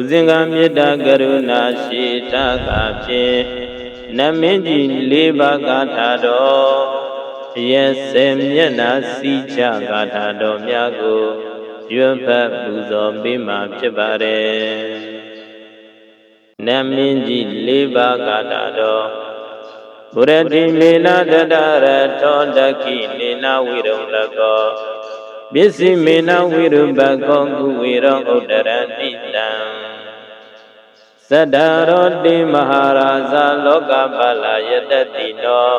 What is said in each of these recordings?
ဥစဉ်ကမေတ္တာကရုဏာရှိတာကဖြင့်နမင်းကြီးလေးပါးကာထာတော်ရဲ့စေမျက်နာစီချကာထာတော်များကိုရွတ်ဖတ်ပူဇော်ပေးမှာဖြစ်ပါတယ်နမင်းကြီးလေးပါးကာထာတော်ဘုရတိမေနတတရထောတခိနေနဝိရုံလကောပစ္စည်းမေနဝိရုပကောကုဝေရောဥဒ္ဒရတိတံ သတ္တရောတိမဟာရာဇာလောကပါလာယတတိနော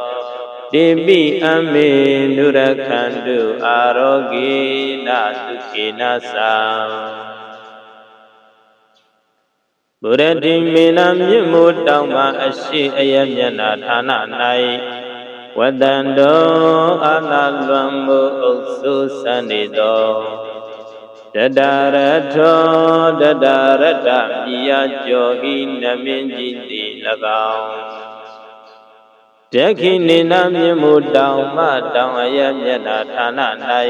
တိပိအမေနုရခန္တုအာရောဂေနသုခေနသံဗုရတိမေနမြင့်မို့တောင်းမှအရှိအယမျက်နာဌာန၌ဝတ္တန္တောအာနာလွန်မှုအုပ်စုစံနေသော တတရထောတတရတမြည်ရကြောဤနမင်းကြီးသည်၎င်းတခိနေနမြင့်မို့တောင်းမှတောင်းအယမျက်နာဌာန၌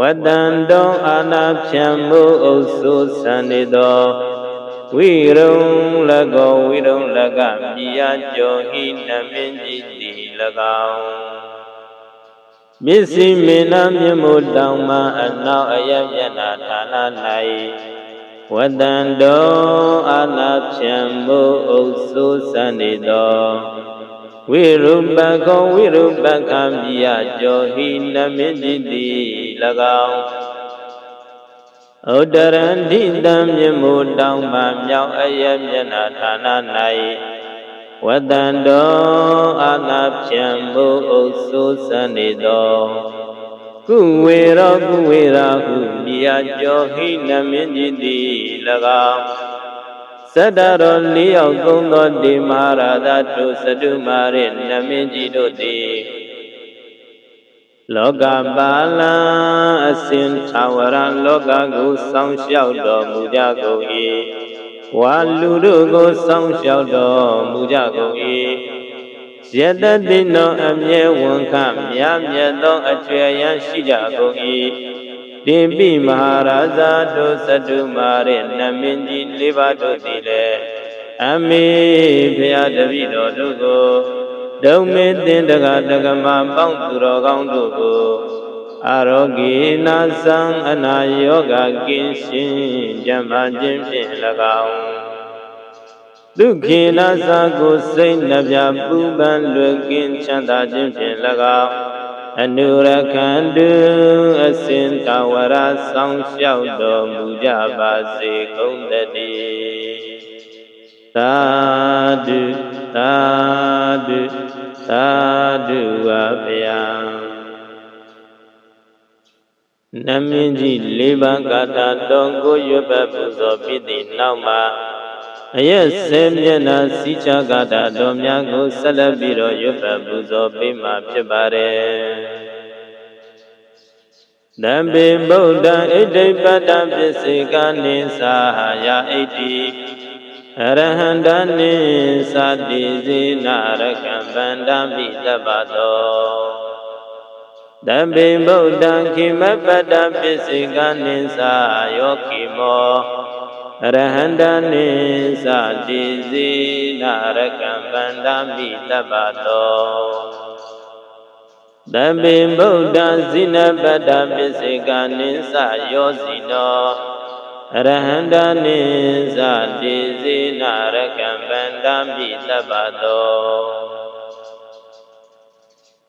ဝတ္တန္တောအာနာဖြံမှုအုပ်စုစံနေသောဝိရုံလကောဝိရုံလကမြည်ရကြောဟိနမင်းကြီးသည်၎င်း မစ္စည်းမေနမြမုတောင်မှအနောက်အယမျက်နာဌာန၌ဝတ္တန္တောအာနာဖြံမှုအုပ်စုစံနေသောဝိရုပကောဝိရုပကံမြည်ရကြောဟိနမင်းကြီးသည်၎င်းဥတရန္တိတံမြမှုတောင်းမှမြောက်အယမျက်နာဌာန၌ ဝတ္တန္တောအာနာဖြံမှုအုပ်စုစံနေသောကုဝေရောကုဝေရာဟုမြည်အကျော်ဟိနမင်းကြီးသည်၎င်းသတ္တရောလေးယောက်သုံးသောဒီမဟာရာဇတို့စတုမာရိနမင်းကြီးတို့သည်လောကပါလံအစဉ်သာဝရလောကကိုစောင့်ရှောက်တော်မူကြကုန်၏ ဝါလူတို့ကိုစောင့်ရှောက်တော်မူကြကုန်၏ယတတိနောအမြဲဝန်ခမြားမြတ်သောအကျွေရန်ရှိကြကုန်၏တိပိမဟာရာဇာတို့သတ္တုမာရိနမင်းကြီးလေးပါးတို့သည်လည်းအမေဖရာတပည့်တော်တို့ကိုဒုံမေတင်တကတကမပေါင်းသူတော်ကောင်းတို့ကို အာရောဂေနာသံအနာယောဂကင်းရှင်းကြမ်းမှခြင်းဖြင့်၎င်းဒုက္ခေနာသာကိုစိတ်နှပြပူပန်လွယ်ကင်းချမ်းသာခြင်းဖြင့်၎င်းအနုရခန္တုအစဉ်တဝရဆောင်လျှောက်တော်မူကြပါစေကုန်တည်းသာဓုသာဓုသာဓုပါဗျာ နမင်းကြီးလေးပါးကာတာတော်ကိုရွတ်ပတ်ပူဇော်ပြီးသည့်နောက်မှာအရက်ဆဲမျက်နာစီချကာတာတော်များကိုဆက်လက်ပြီးတော့ရွတ်ပတ်ပူဇော်ပေးမှာဖြစ်ပါတယ်တံပေဗုဒ္ဓဣတိပတ္တပစ္စေကနိသာယဣတိအရဟန္တနိသတိစေနာရကံဗန္ဒမိတပ္ပတော တံပေဗုဒ္ဓံခိမပတ္တပစ္စေကနိသာယောခိမောအရဟန္တနိသတိစေနာရကံဗန္ဒမိတပ္ပတောတံပေဗုဒ္ဓဇိနပတ္တပစ္စေကနိသယောဇိနောအရဟန္တနိသတိစေနာရကံဗန္တမိတပ္ပတော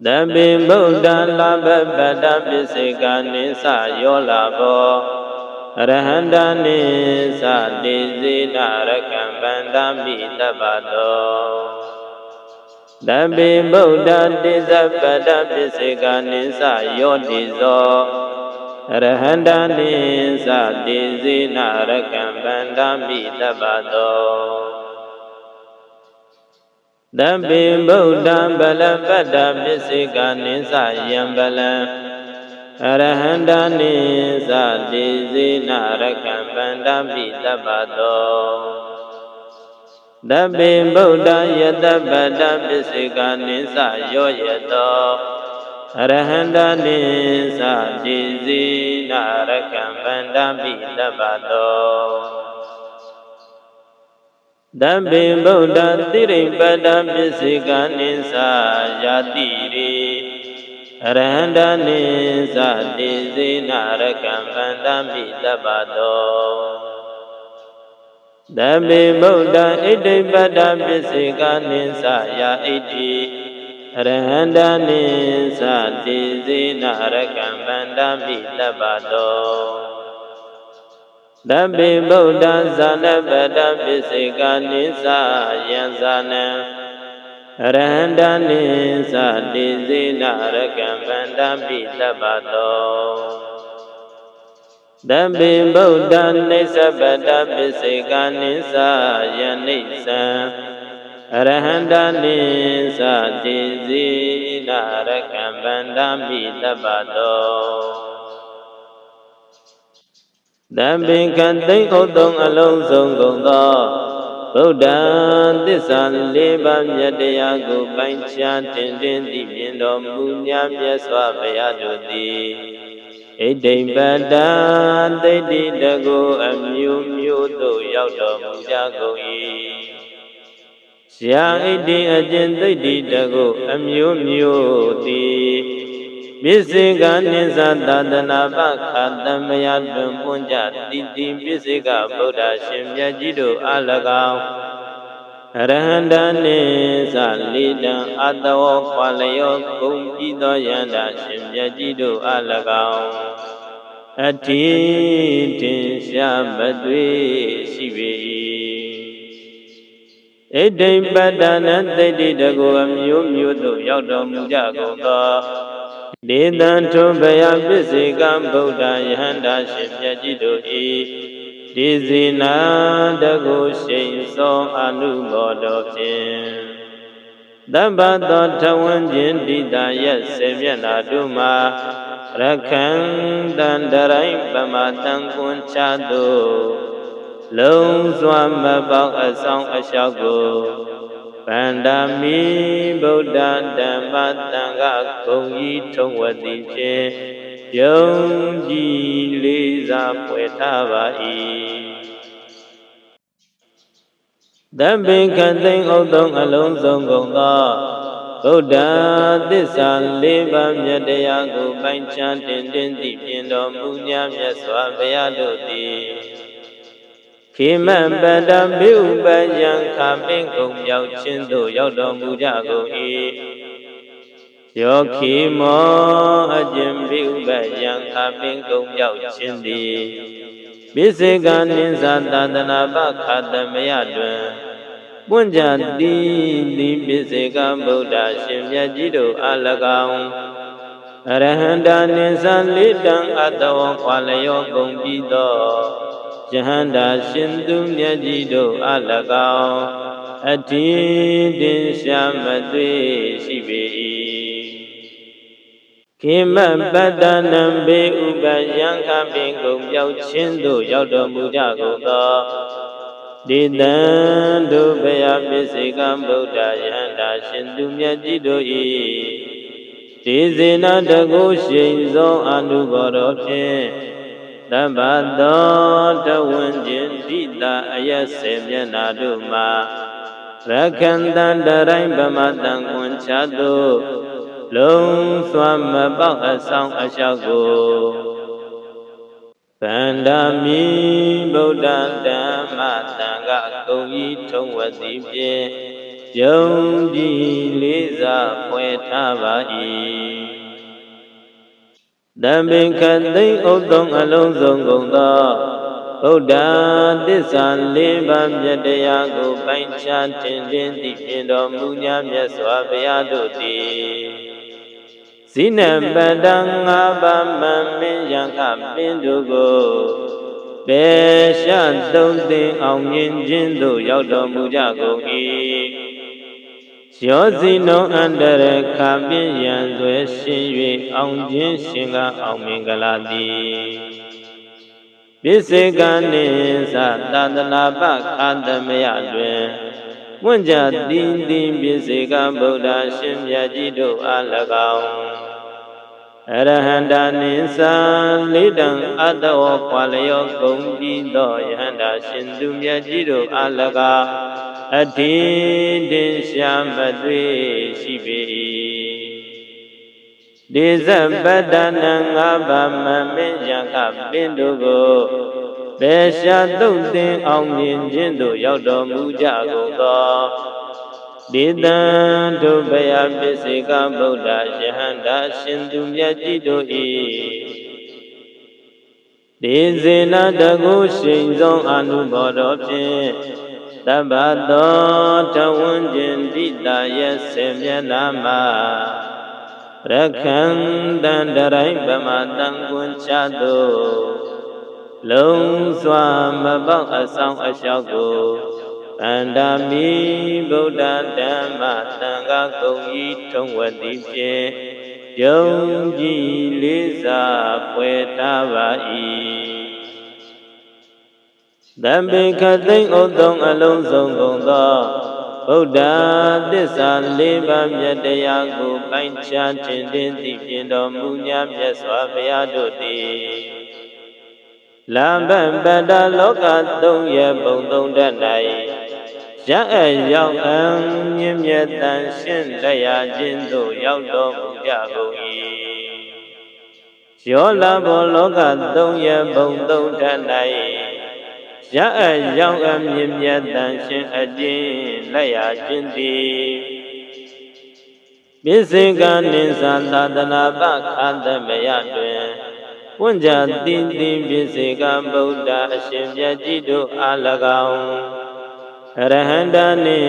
တပိဗုဒ္ဓလာဘပတ္တပစ္စေကနိသယောလာဘောအရဟန္တနိသတိစေနာရကံဗန္တမိတပ္ပတောတပိဗုဒ္ဓတိဇပတ္တပစ္စေကနိသယောတိဇောအရဟန္တနိသတိစေနာရကံဗန္ဓမိတပ္ပတော တပိဗုဒ္ဓံဗလပတ္တပစ္စေကနိသယံဗလံအရဟန္တနိသတိစေနာရကံဗန္ဓမိတပ္ပတောတပိဗုဒ္ဓယတပတ္တပစ္စေကနိသယောယတောအရဟန္တနိသတိစီနာရကံဗန္တမိတပ္ပတော တဗ္ဗေဗုဒ္ဓတိရိပတ္တပစ္စေကနိသယာတိရေအရဟန္တနိသတိစေနရကံဗန္တမိတပ္ပတောတဗ္ဗေဗုဒ္ဓဣတိပတ္တပစ္စေကနိသယာဣတိအရဟန္တနိသတိစေနရကံဗန္တမိတပ္ပတော တပိဗုဒ္ဓဇာနပတပစ္စေကနိသယံဇာနံအရဟန္တနိသတိစေနရကံဗန္တပိတပ္ပတောတပိဗုဒ္ဓနိစ္စပတပစ္စေကနိသယံနိစ္စံအရဟန္တနိသတိစေနရကံဗန္တပိတပ္ပတော တံပင်ကသိမ့်ဥတုံအလုံးစုံကုန်သောဗုဒ္ဓသစ္စာလေးပါးမြတ်တရားကိုပိုင်းခြားတင်တင်သိမြင်တော်မူများမြတ်စွာဘုရားတို့သည်ဣတိံပတ္တသိတိတကုအမျိုးမျိုးသို့ရောက်တော်မူကြကုန်၏ရှာဣတိအကျင့်သိတိတကုအမျိုးမျိုးသည် ပစ္စေကနိသသာသနာပခာတမယတွင်ပွင့်ကြတိတိပစ္စေကဗုဒ္ဓရှင်မြတ်ကြီးတို့အ၎င်းအရဟန္တနိသလိတံအတဝခွာလျောဂုံပြီးသောယန္တာရှင်မြတ်ကြီးတို့အ၎င်းအတိတင်ရှားမသွေရှိပေ၏ဣတိပတ္တနသိတိတကိုအမျိုးမျိုးသို့ရောက်တော်မူကြကုန်သော ဒေသံထုဘယပစ္စေကဗုဒ္ဓယဟန္တာရှင်မြတ်ကြီးတို့ဤဒီဇိနာတကုရှိန်သောအနုဘောတော်ဖြင့်တပ္ပသောထဝံခြင်းတိတာရက်စေမျက်နာတို့မှာရခံတန်တရိုင်းပမတန်ကွန်ချသို့လုံးစွာမပေါက်အဆောင်အလျှောက်ကို ဗန္ဒာမိဗုဒ္ဓဓမ္မတန်ခဂုံကြီးထုံဝတိဖြင့်ယုံကြည်လေးစားပွေထားပါ၏တပ္ပိကသိင်္ဥတုံအလုံးစုံကုန်သောဗုဒ္ဓသစ္စာလေးပါးမြတ်တရားကိုပိုင်းခြားတင်တင်သိမြင်တော်မူ냐မြတ်စွာဘုရားတို့သည် ခေမပတ္တမိဥပယံခပင်ကုံရောက်ခြင်းသို့ရောက်တော်မူကြကုန်၏ယောခိမောအကျင့်မိဥပယံခပင်ကုံရောက်ခြင်းသည်ပိစေကနိသသာသနာပခတမယတွင်ပွင့်ကြသည်သည်ပိစေကဗုဒ္ဓရှင်မြတ်ကြီးတို့အ၎င်းအရဟန္တာနိသလေးတံအတဝံခွာလျောကုန်ပြီးသော ယဟန္တာရှင်သူမြတ်ကြီးတို့အ၎င်းအတိတင်ရှာမသွေရှိပေ၏ခေမပတ္တနံဘေဥပယံခပင်ကုန်ပြောက်ခြင်းသို့ရောက်တော်မူကြကုန်သောဒေတံဒုဗယပစ္စေကဗုဒ္ဓယဟန္တာရှင်သူမြတ်ကြီးတို့၏ဒေဇေနတကုရှိန်သောအနုဘောတော်ဖြင့် တပ္ပသောတဝဉ္ကျင်ဒိတာအယစေမျက်နာတို့မှာရခန္တံတရိုင်းဗမတံကွန်ချသို့လုံးစွာမပေါက်အဆောင်အလျှောက်ကိုဗန္ဒာမိဗုဒ္ဓဓမ္မတံကကုံဤထုံဝတိဖြင့်ယုံကြည်လေးစားဖွယ်ထားပါ၏ တံပင်ခသိမ့်ဥတုံအလုံးစုံကုန်သောဗုဒ္ဓသစ္စာလေးပါးမြတ်တရားကိုပိုင်းခြားတင်တင်သိမြင်တော်မူ냐မြတ်စွာဘုရားတို့သည်ဇိနပတံငါးပါးမမင်းယံကပင်တို့ကိုပေရှသုံးသိအောင်မြင်ခြင်းသို့ရောက်တော်မူကြကုန်၏ ရောစီနုံအန္တရခပြင်းရန်ဆွဲရှင်၍အောင်ခြင်းရှင်ကအောင်မင်္ဂလာသည်ပိစေကနိသသာသနာပခာတမယတွင်ဝင့်ကြတိတိပိစေကဗုဒ္ဓရှင်မြတ်ကြီးတို့အား၎င်းအရဟန္တာနိသံလေးတံအတ္တဝခွာလျောဂုံပြီးသောယဟန္တာရှင်သူမြတ်ကြီးတို့အလက အတိတင်ရှာမတွေ့ရှိပေ၏ဒေဇပတ္တနံငါးပါးမမင်းယကပင်တို့ကိုဘေရှာတုတ်တင်အောင်မြင်ခြင်းသို့ရောက်တော်မူကြကုန်သောဒေတံတို့ဘယပစ္စေကဗုဒ္ဓယဟန္တာရှင်သူမြတ်ကြီးတို့၏ဒေဇေနတကုရှိန်ဆုံးအနုဘောတော်ဖြင့် တပ္ပသောတဝန်းကျင်တိတာရဲ့ဆေမျက်နာမှာရခန္တံတရိုင်းဗမတံကွန်ချသောလုံးစွာမပေါက်အဆောင်အလျှောက်ကိုတန္တာမိဗုဒ္ဓဓမ္မသံဃာကုံဤထုံဝတိဖြင့်ယုံကြည်လေးစားဖွယ်ထားပါ၏ တံပေခသိမ့်ဥသုံးအလုံးစုံကုန်သောဗုဒ္ဓသစ္စာလေးပါးမြတ်တရားကိုပိုင်းခြားတင်တင်သိပြတော်မူညာမြတ်စွာဘုရားတို့သည်လမ္ဗံပတ္တလောကသုံးရပုံသုံးတတ်၌ရအပ်ရောက်အံမြင့်မြတ်တန်ရှင်းတရားခြင်းသို့ရောက်တော်မူကြကုန်၏ရောလာဘောလောကသုံးရပုံသုံးတတ်၌ ရအပ်ရောက်အမြင့်မြတ်တန်ရှင်းအခြင်းလက်ရခြင်းသည်ပိစိကနိသသာသနာပခန္တမယတွင်ဝဉ္ဇာတိတိပိစိကဗုဒ္ဓအရှင်မြတ်ကြီးတို့အား၎င်းရဟန္တာနိ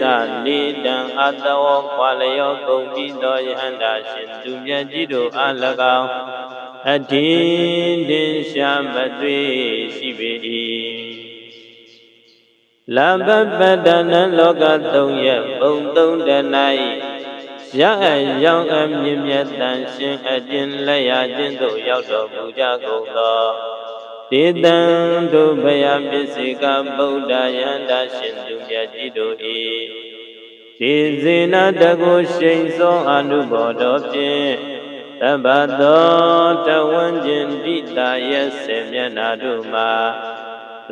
သလိတံအတဝခွာလျောကုန်ပြီးသောယဟန္တာရှင်သူမြတ်ကြီးတို့အား၎င်း အတိတင်ရှာမတွေ့ရှိပေ၏လဘပတနလောကသုံးရပုံသုံးတ၌ရအရောင်အမြင့်မြတ်တန်ရှင်အကျဉ်လက်ရခြင်းသို့ရောက်တော်မူကြကုန်သောဒေတံတို့ဘယပစ္စေကဗုဒ္ဓယန္တာရှင်သူမြတ်ကြီးတို့၏ဒေဇေနတကုရှိန်သောအနုဘောတော်ဖြင့် တပ္ပသောတဝန်းကျင်တိတာရဲ့ဆေမျက်နာတို့မှာ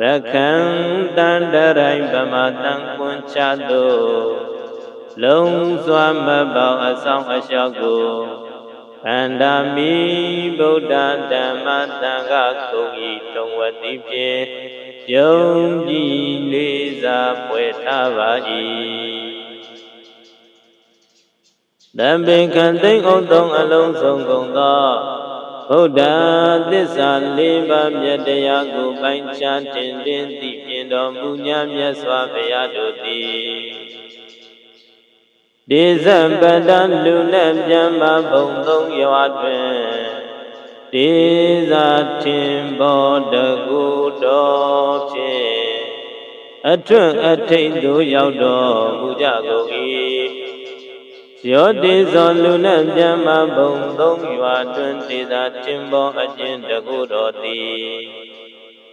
ရခံတန်တရိုင်ဗမတံကွန်ချသောလုံးစွာမပေါအဆောင်အလျှောက်ကိုအန္တမီဗုဒ္ဓဓမ္မသံဃာကုံဤတုံဝတိဖြင့်ယုံကြည်လေးစားပွဲထားပါ၏ တံပင်ခံသိမ့်ဥသုံးအလုံးစုံကုန်သောဗုဒ္ဓသစ္စာလေးပါးမြတ်တရားကိုပိုင်းခြားတင်တင်သိပြတော်မူညာမြတ်စွာဘုရားတို့သည်ဒေဇပတံလူနဲ့ပြန်ပါဘုံသုံးရွာတွင်ဒေဇာထင်ဘောတကူတော်ဖြင့်အထွတ်အထိတ်သို့ရောက်တော်မူကြကုန်၏ ယောတိဇောလူနံပြမဘုံသုံးရွာတွင်ဒေသာတင်ပေါ်အကျဉ်တကုတော်သည်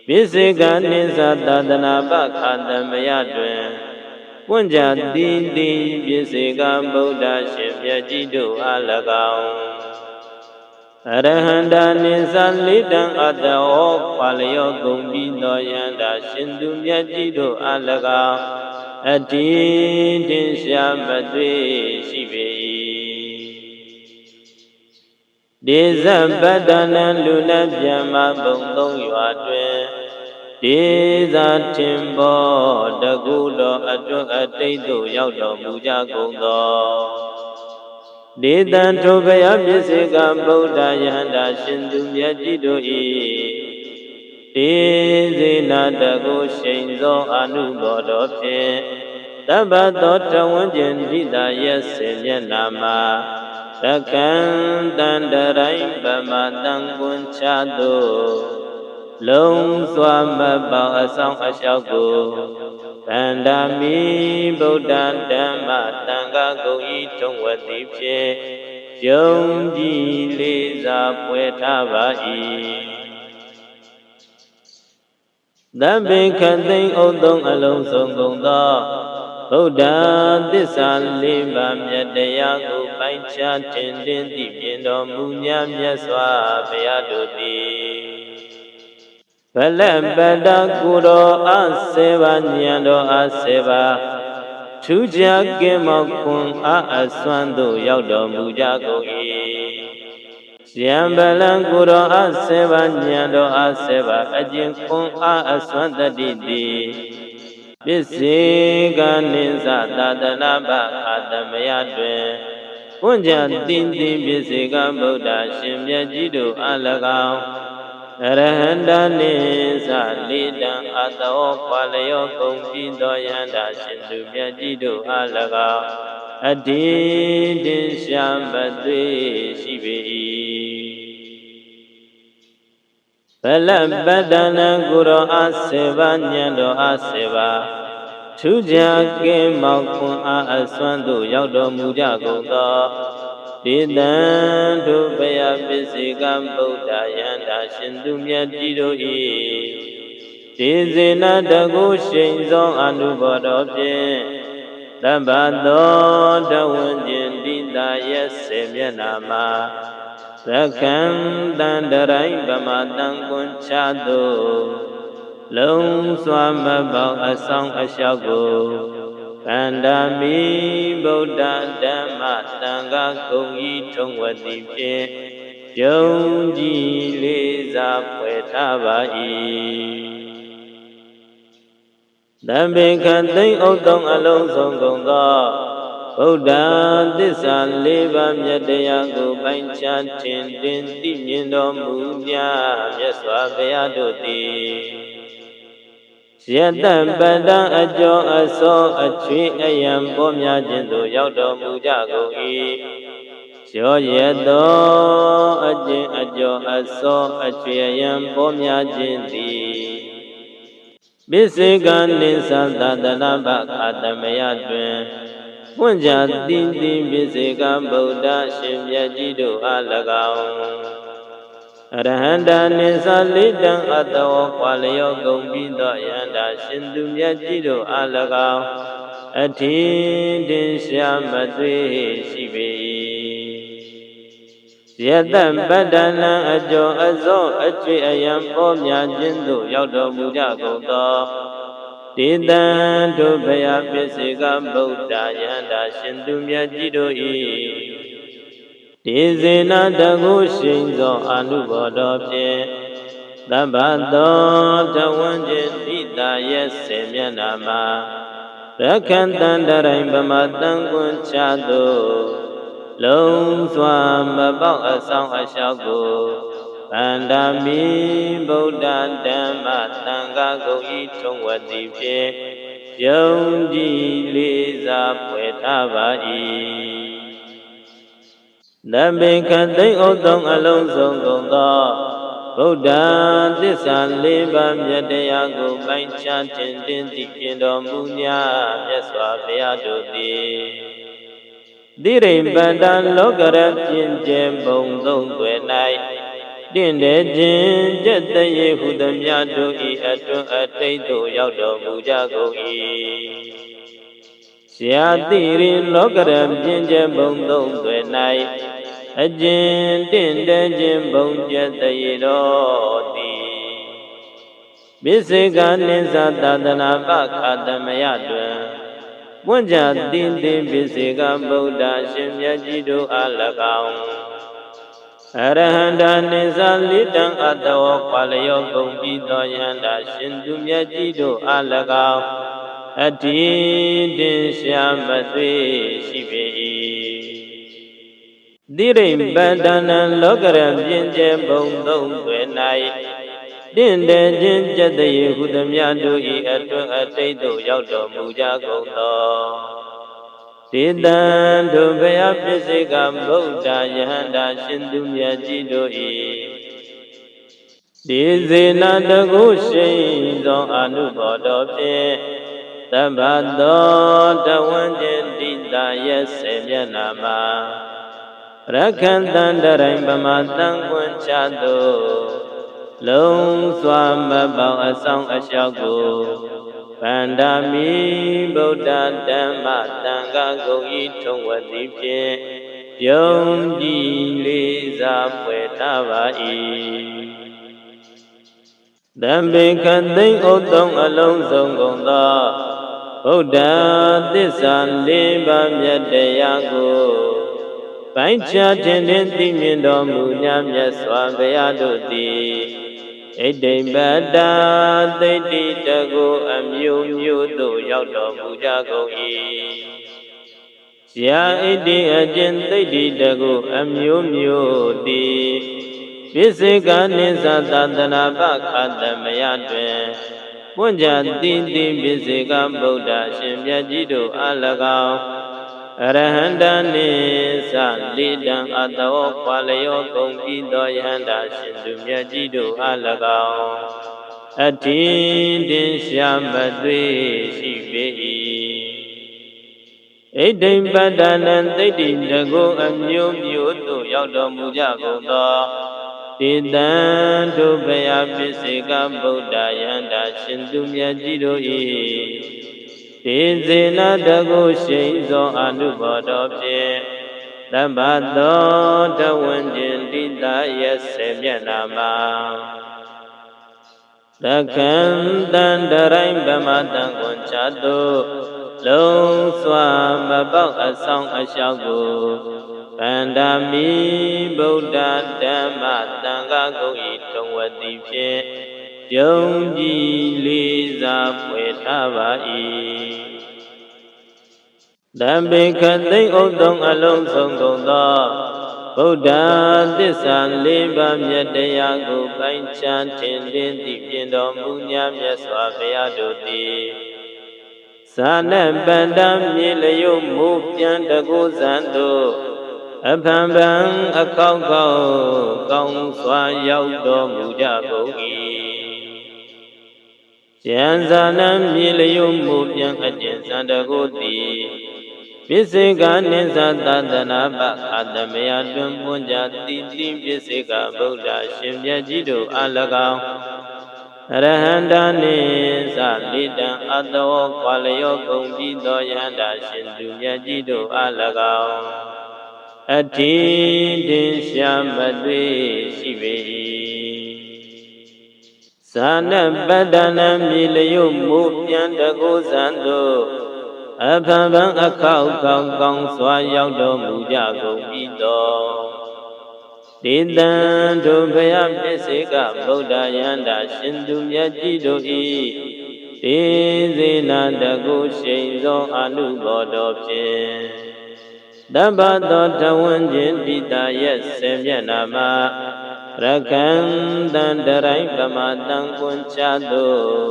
ပိစိကနိသသာသနာပခာတမယတွင်ပွင့်ကြတိတိပိစိကဗုဒ္ဓရှင်မြတ်ကြီးတို့အား၎င်းအရဟန္တာနိသလိတံအတ္တဟောခွာလျောကုန်ပြီးသောယန္တာရှင်သူမြတ်ကြီးတို့အား၎င်း အတိတင်ရှာမတွေ့ရှိပေ၏ဒေဇပတ္တနံလူလပြမဘုံသုံးရွာတွင်ဒေဇာထင်ဘောတကုတော်အတွတ်အတိတ်သို့ရောက်တော်မူကြကုန်သောဒေတံထိုဘယပစ္စေကဗုဒ္ဓယဟန္တာရှင်သူမြတ်ကြီးတို့၏ တေဇေနာတကိုရှိန်သောအနုဘောတော်ဖြင့်တပ္ပသောတဝန်းကျင်ဣတာရဲ့စေမျက်နာမှာရကံတန္တရိုင်းဗမတံကွန်ချသောလုံးစွာမပေါအဆောင်အလျှောက်ကိုတန္တာမိဗုဒ္ဓဓမ္မတန်ခါကုန်ဤထုံဝတိဖြင့်ယုံကြည်လေးစားပွဲထားပါ၏ တံပေခသိမ့်ဥသုံးအလုံးစုံကုန်သောဗဗုဒ္ဓသစ္စာလေးပါးမြတ်တရားကိုပိုင်းခြားတင်တင်သိမြင်တော်မူများမြတ်စွာဘုရားတို့သည်ဗလက်ပတကုတော်အစေပါဉာဏ်တော်အစေပါထူးခြားကင်းမောခွန်အားအစွမ်းသို့ရောက်တော်မူကြကုန်၏ ယံဗလံကိုတော်အစေပါဉာဏ်တော်အစေပါအကျင့်ခွန်အားအစွမ်းတတ္တိသည်ပစ္စေကနိသသာတနာပအာတမယတွင်ပွင့်ကြတင်တင်ပစ္စေကဗုဒ္ဓရှင်မြတ်ကြီးတို့အ၎င်းအရဟန္တာနိသလေးတံအတောခွာလျောကုန်ပြီးသောယန္တာရှင်သူမြတ်ကြီးတို့အ၎င်းအတိတင်ရှာမသွေရှိပေ၏ ဗလပတ္တနာကုရောအစေဘညံတော်အစေပါထူးခြားကင်းမောက်ခွန်အားအစွမ်းသို့ရောက်တော်မူကြကုန်သောဒေတံတို့ဘယပစ္စေကဗုဒ္ဓယန္တာရှင်သူမြတ်ကြီးတို့၏ဒေဇေနတကုရှိန်သောအနုဘောတော်ဖြင့်တပ္ပသောတဝဉ္ကျင်တိတာရဲ့စေမျက်နာမှာ သက္ခံတန္တရိုင်းဗမတံကွန်ချသောလုံးစွာမပေါင်းအဆောင်အလျှောက်ကိုကန္တာမိဗုဒ္ဓဓမ္မသံဃာကုံဤထုံဝတိဖြင့်ယုံကြည်လေးစားဖွယ်ထားပါ၏တံပေခသိမ့်ဥတုံအလုံးစုံကုန်သော ဗုဒ္ဓသစ္စာလေးပါးမြတ်တရားကိုပိုင်းခြားထင်တင်သိမြင်တော်မူများမြတ်စွာဘုရားတို့သည်ယတပတံအကျော်အစောအချွေအယံပေါ်များခြင်းသို့ရောက်တော်မူကြကုန်၏ရောရသောအကျင့်အကျော်အစောအချွေအယံပေါ်များခြင်းသည်ပစ္စေကနိသသတနာဘခာတမယတွင် ပွင့်ကြတိတိပစ္စေကဗုဒ္ဓရှင်မြတ်ကြီးတို့အား၎င်းအရဟန္တာနိသလိတံအတောခွာလျောကုန်ပြီးသောယန္တာရှင်သူမြတ်ကြီးတို့အား၎င်းအထင်တင်ရှာမသွေရှိပေ၏ယတပတ္တနာအကျော်အစောအကျွေအယံပေါ်များခြင်းသို့ရောက်တော်မူကြကုန်သော ဒေတံတို့ဘယပစ္စေကဗုဒ္ဓယန္တာရှင်သူမြတ်ကြီးတို့၏ဒေဇေနတကုရှိန်သောအနုဘောတော်ဖြင့်သဗ္ဗသောတဝံကျင်တိတာရဲ့စေမျက်နာမှာရခန္တန္တရိုင်ဗမတံကွန်ချသောလုံးစွာမပေါက်အဆောင်အလျှောက်ကို ဗန္ဒာမိဗုဒ္ဓဓမ္မသံဃာကုန်ဤထုံဝတိဖြင့်ယုံကြည်လေးစားဖွယ်ထားပါ၏နမေခသိမ့်ဥသုံးအလုံးစုံကုန်သောဗုဒ္ဓသစ္စာလေးပါးမြတ်တရားကိုပိုင်းခြားတင်တင်သိပြတော်မူများမြတ်စွာဘုရားတို့သည်သီရိပန္တလောကရပြင်းကျဲဘုံသုံးွယ်၌ တင့်တဲ့ခြင်းကျက်တရေဟုသမျှတို့ဤအတွန်းအတိတ်သို့ရောက်တော်မူကြကုန်၏ဆရာတိရင်လောကရပြင်းကျဲဘုံသုံးွယ်၌အကျဉ်တင့်တဲ့ခြင်းဘုံကျက်တရေတော်သည်ပစ္စေကနိသသာသနာပခာတမယတွင်ပွင့်ကြတင်းတင်းပစ္စေကဗုဒ္ဓရှင်မြတ်ကြီးတို့အား၎င်း အရဟန္တာနိသလိတံအတောခွာလျောကုန်ပြီးသောယန္တာရှင်သူမြတ်ကြီးတို့အား၎င်းအတ္တိတင်ရှာမသွေရှိပေ၏တိရိပတ္တနံလောကရပြင်းကျဲဘုံသုံးွယ်၌တင့်တယ်ခြင်းကြက်တရေဟုသမျှတို့ဤအတွန်းအတိတ်သို့ရောက်တော်မူကြကုန်သော ဒေတံတို့ဘုရားပြစ္ဆေကဗုဒ္ဓယဟန္တာရှင်သူမြတ်ကြီးတို့ဤဒီဇေနတကုရှိန်သောအနုဘောတော်ဖြင့်သဗ္ဗသောတဝံကျင်တိတာရဲ့ဆေမျက်နာမှာရခန္တန္တရိုင်ပမတံကွန်ချသောလုံးစွာမပေါင်းအဆောင်အလျှောက်ကိုက ဗန္ဒာမိဗုဒ္ဓဓမ္မသံဃာဂုံဤထုံဝတိဖြင့်ယုံကြည်လေးစားဖွယ်ထားပါ၏တံပေကသိမ့်ဥသုံးအလုံးစုံကုန်သောဗုဒ္ဓသစ္စာလေးပါးမြတ်တရားကိုပိုင်းခြားတင်တင်သိမြင်တော်မူညာမြတ်စွာဘုရားတို့သည် ဣတိပတ္တာသိတိတကုအမျိုးမျိုးသို့ရောက်တော်မူကြကုန်၏ရာဣတိအကျင့်သိတိတကုအမျိုးမျိုးသည်ပိစေကနိသသတနာပခတမယတွင်ပွင့်ကြတိတိပိစေကဗုဒ္ဓရှင်မြတ်ကြီးတို့အ၎င်း အရဟန္တာနိသလိတံအတောခွာလျောကုန်ပြီးသောယဟန္တာရှင်သူမြတ်ကြီးတို့အ၎င်းအတ္တိတင်ရှာမသွေရှိပေ၏ဣဒိံပတ္တနံသိတ္တိတကုအမျိုးမျိုးသို့ရောက်တော်မူကြကုန်သောတိတံဒုဗယပစ္စေကဗုဒ္ဓယန္တာရှင်သူမြတ်ကြီးတို့၏ ဒေဇေနတကုရှိန်သောအနုဘောတော်ဖြင့်တပ္ပသောတဝဉ္ဇင်တိတယဆေမျက်နာမှာတခံတန္တရိုင်းဗမတံကွန်ချတုလုံးစွာမပေါက်အဆောင်အလျှောက်ကိုဗန္ဒာမိဗုဒ္ဓဓမ္မသံဃာကုန်ဤတုံဝတိဖြင့် ယုံကြည်လေးစားဖွယ်ထားပါ၏တံပေခသိမ့်ဥသုံးအလုံးစုံကုန်သောဗုဒ္ဓသစ္စာလေးပါးမြတ်တရားကိုပိုင်းခြားထင်လင်းသိပြင်တော်မူညာမြတ်စွာဘုရားတို့သည်သာနပန္တမြေလျုမူပြန်တကုဇံတို့အဖန်ပန်အခေါက်ခေါက်ကောင်းစွာရောက်တော်မူကြကုန်၏ ကျန်သာနံမြေလျုမှုပြန်အကျင့်စံတကုသည်ပစ္စေကနိသသတနာပခတမယတွင်ပွန်ကြတိတိပစ္စေကဗုဒ္ဓရှင်မြတ်ကြီးတို့အ၎င်းအရဟန္တာနိသလိတံအတောကွာလျောကုန်ပြီးသောယန္တာရှင်သူမြတ်ကြီးတို့အ၎င်းအထိတင်ရှာမသွေရှိပေ ဇာနပတ္တနာမြေလျုမိုးပြန်တကုဇံတို့အဖန်ပန်အခောက်ကောင်းကောင်းစွာရောက်တော်မူကြကုန်ပြီးတော့ဒေတံတို့ဘုရားပစ္စေကဗုဒ္ဓယန္တာရှင်သူမြတ်ကြီးတို့ဤဒေဇေနာတကုရှိန်သောအနုဘောတော်ဖြင့်တပ္ပသောတဝဉ္ဇင်ပိတာရဲ့ဆေမျက်နာမှာ ရကံတန်တရိုင်းပမတံကွန်ချသို့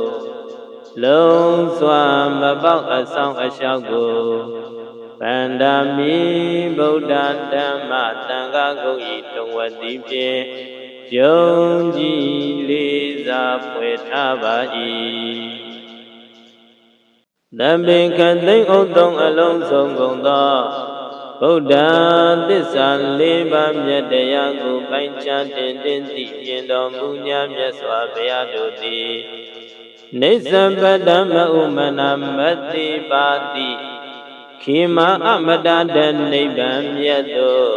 လုံးစွာမပေါက်အဆောင်အလျှောက်ကိုဗန္ဒာမိဗုဒ္ဓဓမ္မသံဃာဂုတ်ဤတုံဝတိဖြင့်ယုံကြည်လေးစားဖွယ်ထားပါ၏တံပေကသိမ့်ဥသုံးအလုံးစုံကုန်သော ဗုဒ္ဓသစ္စာလေးပါးမြတ်တရားကိုပိုင်းခြားတင်တင်သိမြင်တော်မူညာမြတ်စွာဘုရားတို့သည်နေသပတ္တမဥမနာမတိပါတိခေမအမတတနိဗ္ဗာန်မြတ်သို့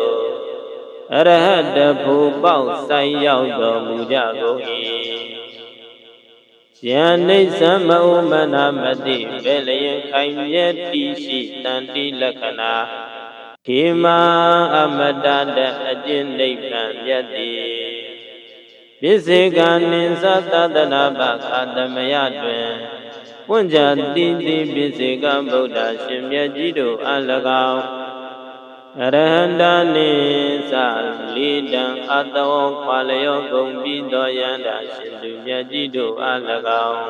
အရဟတဘူပေါက်ဆိုင်ရောက်တော်မူကြကုန်၏ယန္နိသမဥမနာမတိဘယ်လျင်ခိုင်မြဲတိရှိတန်တိလက္ခဏာ ခေမာအမတတအကျင့်နိဗ္ဗာန်မြတ်တိပစ္စေကနိသသတနာပခတမယတွင်ပွင့်ကြတိတိပစ္စေကဗုဒ္ဓရှင်မြတ်ကြီးတို့အ၎င်းအရဟန္တာနိသလိတံအတောခွာလျောကုန်ပြီးသောယန္တာရှင်သူမြတ်ကြီးတို့အ၎င်း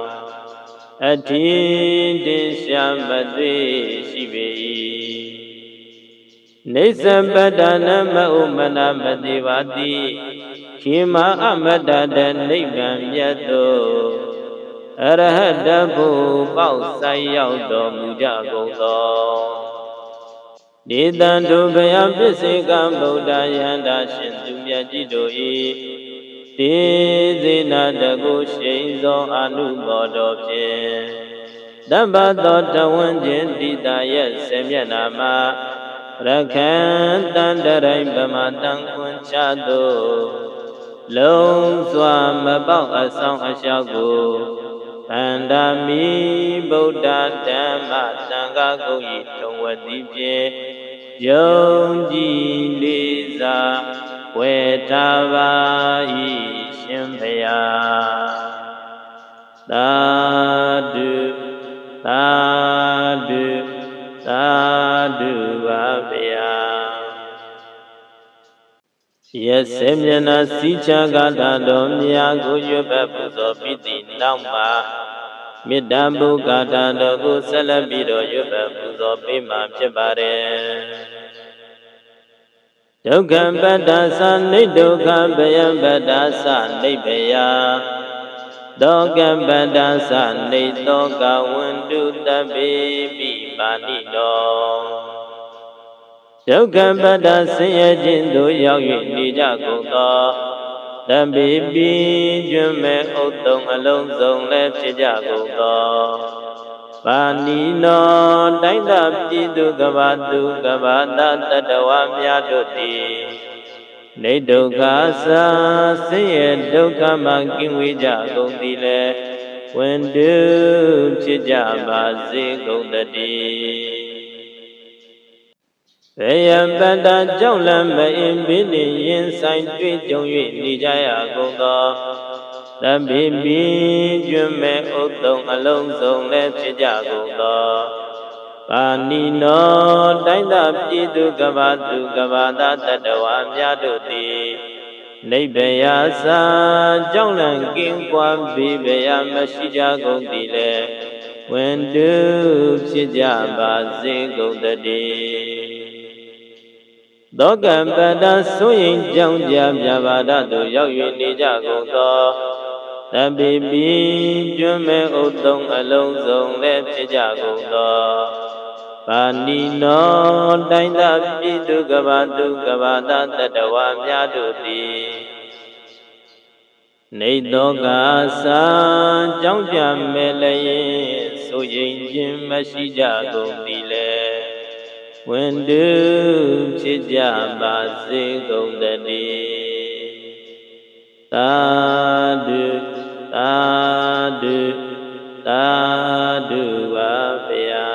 အထင်တင်ရှာမသွေရှိပေ၏ နေသပတ္တနာမဥမနာမတိပါတိခေမအမတတနိဗ္ဗာန်မြတ်သို့အရဟတဘုပေါက်ဆိုင်ရောက်တော်မူကြကုန်သောဒေတံတို့ဘယပစ္စေကဗုဒ္ဓယန္တာရှင်သူမြတ်ကြီးတို့၏ဒေဇေနာတကုရှိန်သောအနုဘောတော်ဖြင့်တပ္ပသောတဝန်းကျင်တိတာရဲ့ဆေမျက်နာမှာ ရခံတန်တရိုင်ဗမတန်ခွန်ချသောလုံးစွာမပေါက်အဆောင်အလျှောက်ကိုအန္တမီဗုဒ္ဓဓမ္မသံဃာကုတ်ဤထုံဝတိဖြင့်ယုံကြည်လေးစားဝေတာပါဤရှင်ဖျားသာဓုသာဓုသာ ဓုပါဗျာယစေမျက်နာစီချကတာတော်မြာကိုရွတ်ပတ်ပူဇော်ပြီးသည့်နောက်မှာမေတ္တာဘုကာတာတော်ကိုဆက်လက်ပြီးတော့ရွတ်ပတ်ပူဇော်ပေးမှာဖြစ်ပါတယ်ဒုက္ခပတ္တသနိဒုက္ခဗယပတ္တသနိဗ္ဗယသောကပတ္တသနေသောကဝန္တုတပိပိပါဏိတော ဒုက္ခပတ္တဆင်းရဲခြင်းသို့ရောက်၍နေကြကုန်သောတပိပိကျွမ်းမဲ့ဥတ္တုံအလုံးစုံလည်းဖြစ်ကြကုန်သောပါဏိနောတိုင်းသာပြည်သူကဘာသူကဘာတာတတဝများတို့သည်နေဒုက္ခသာဆင်းရဲဒုက္ခမှကင်းဝေးကြကုန်သည်လေဝန်တုဖြစ်ကြပါစေကုန်တည်း ဘယံပတ္တကြောင့်လမ်းမအင်းဘိနေရင်ဆိုင်တွေ့ကြုံ၍နေကြရကုန်သောသဗ္ဗေပိကျွမ်းမဲ့ဥတုံအလုံးစုံလည်းဖြစ်ကြကုန်သောပါဏိနောတိုင်းသာပြည်သူကဘာသူကဘာသာတတဝါများတို့သည်နိဗ္ဗယသာကြောင့်လန့်ကင်းကွာပြီးဘယမရှိကြကုန်သည်လေဝန်တုဖြစ်ကြပါစေကုန်တည်း သောကံပတ္တဆိုရင်ကြောင့်ကြပြပါဒသို့ရောက်၍နေကြကုန်သောတပိပိကျွမ်းမဲ့ဥတုံအလုံးစုံလည်းဖြစ်ကြကုန်သောပါဏိနောတိုင်းသာပြည်သူကဘာသူကဘာသာတတဝါများတို့သည်နေသောကသာကြောင်းကြမဲ့လည်းဆိုရင်ခြင်းမရှိကြကုန်သည်လေ ဝန်တုဖြစ်ကြပါစေကုန်တည်းသာဓုသာဓုသာဓုပါဗျာ